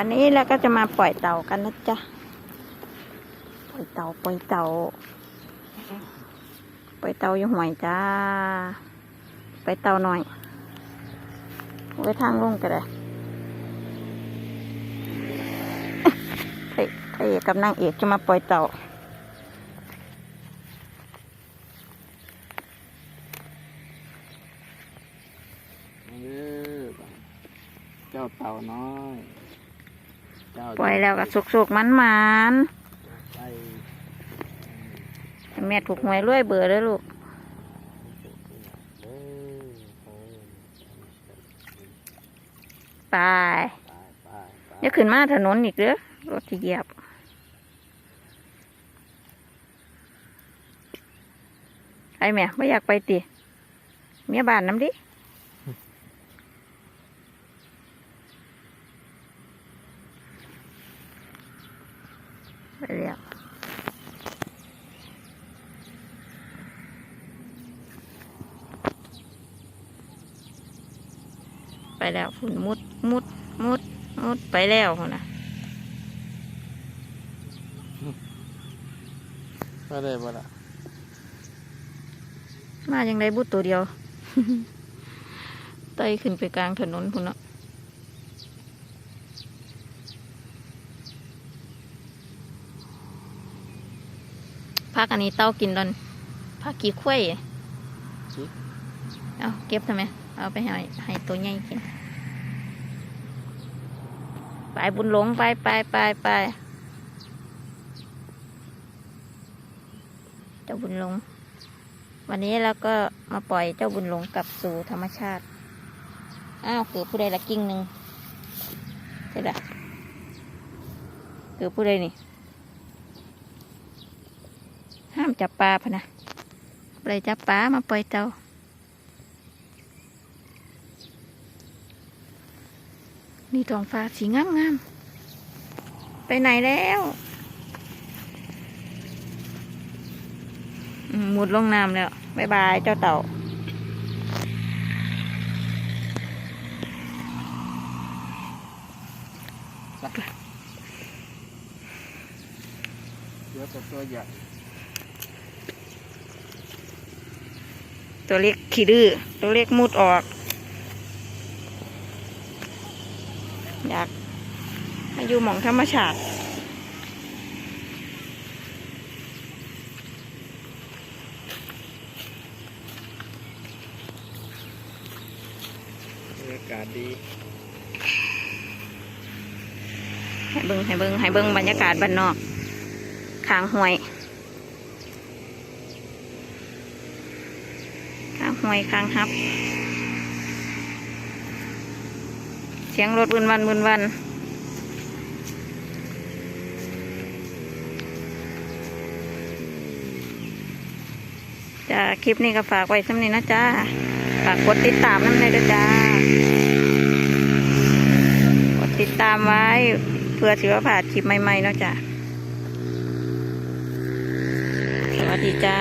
วันนี้เราก็จะมาปล่อยเต่ากันนะจ๊ะ ปล่อยเต่าปล่อยเต่า ปล่อยเต่าอยู่ห่วยจ้าไปเต่าหน่อยไว้ทางลงกันเลยพระเอกกับนางเอกจะมาปล่อยเต่าเออเจ้าเต่าน้อย ปล่อยแล้วก็สุกๆมันๆไปให้แม่ถูกหวยรวยเบื่อเลยลูกเออเออไปไปไปไปอย่าขึ้นมาถนนอีกเด้อรถที่เหยียบไอ้แม่ไม่อยากไปติเมียบ้านน้ำดิ ไปแล้วไปแล้วฝุ่นมุดมุดมุดมุดไปแล้วพุ่นนะไปได้บ่ล่ะมาอย่างไรบุตตัวเดียวไต่ขึ้นไปกลางถนนพุ่นเนาะ พักอันนี้เต้ากินดอนพักกี่ข้วยจิกเอาเก็บทำไม เอาไปให้ให้ตัวใหญ่กิน ไปบุญหลงไปไปไปไปเจ้าบุญหลง วันนี้เราก็มาปล่อยเจ้าบุญหลงกลับสู่ธรรมชาติ อ้าวคือผู้ใดละกิ่งหนึ่งใช่ละคือผู้ใดนี่ ห้ามจับปลาพะนะปล่อยจับปลามาปล่อยเจ้านี่ทองฟ้าสีงามงามๆไปไหนแล้วอืมมุดลงน้ำแล้วบายบายเจ้าเต่าเดี๋ยวแต่ตัวใหญ่ ตัวเล็กขี้ดื้อตัวเล็กมุดออก อยากมาอยู่หมองธรรมชาติบรรยากาศดีให้เบิงให้เบิงให้เบิงบรรยากาศบ้านนอกข้างห้วยข้างห้ วยข้างฮับ เสียงรถบุนวันบุนวันจ้าคลิปนี้ก็ฝากไว้สำนี้นะจ้าฝากกดติดตามน้ำในด้วยจ้ากดติดตามไว้เพื่อสิว่าผ่านคลิปใหม่ๆเนาะจ้ะสวัสดีจ้า